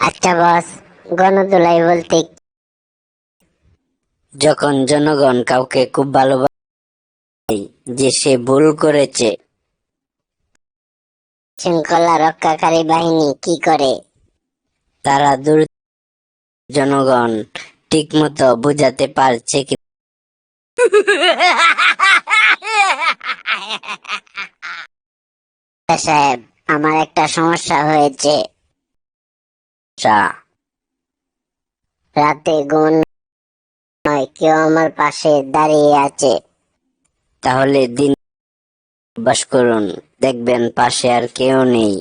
আচ্ছা বস। গণদোলাই বলতে যখন জনগণ কাউকে খুব ভালোবাসে যে সে ভুল করেছে শৃঙ্খলা রক্ষাকারী বাহিনী কি করে? তারা দূর জনগণ ঠিকমতো বুঝাতে পারছে কি সাহেব আমার একটা সমস্যা হয়েছে। রাতে ঘুম নয় কেউ আমার পাশে দাঁড়িয়ে আছে। তাহলে দিন বাস করুন, দেখবেন পাশে আর কেউ নেই।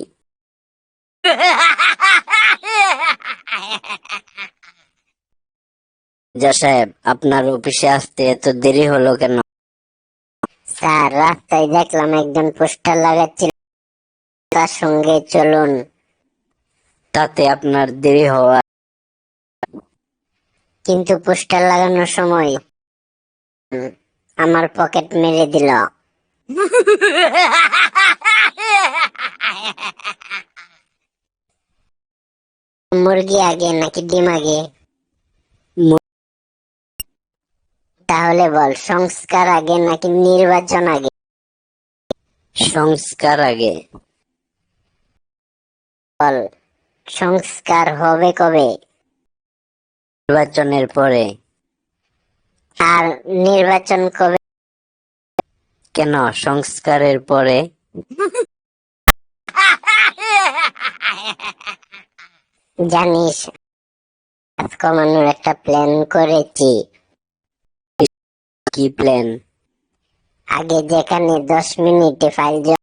যা সাহেব, আপনার অফিসে আসতে এত দেরি হলো কেন? স্যার, রাস্তায় দেখলাম একজন পোস্টার লাগাচ্ছিল, তার সঙ্গে চলুন। তাতে আপনার দেরি হওয়া কিন্তু পোস্টার লাগানোর সময় আমার পকেট মেরে দিল। মুরগি আগে নাকি ডিম আগে? তাহলে বল সংস্কার আগে নাকি নির্বাচন আগে? সংস্কার আগে। বল। সংস্কার হবে কবে? নির্বাচনের পরে। আর নির্বাচন কবে? কেন? সংস্কারের পরে। জানিস কমানোর একটা প্ল্যান করেছি। কি প্ল্যান আগে যেখানে দশ মিনিটে ফাইল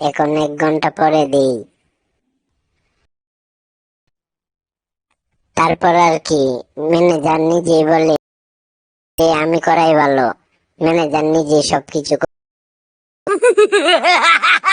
এখন এক ঘণ্টা পরে দিই। তারপর আর কি ম্যানেজার নিজে বলে আমি করাই ভালো ম্যানেজার নিজে সবকিছু।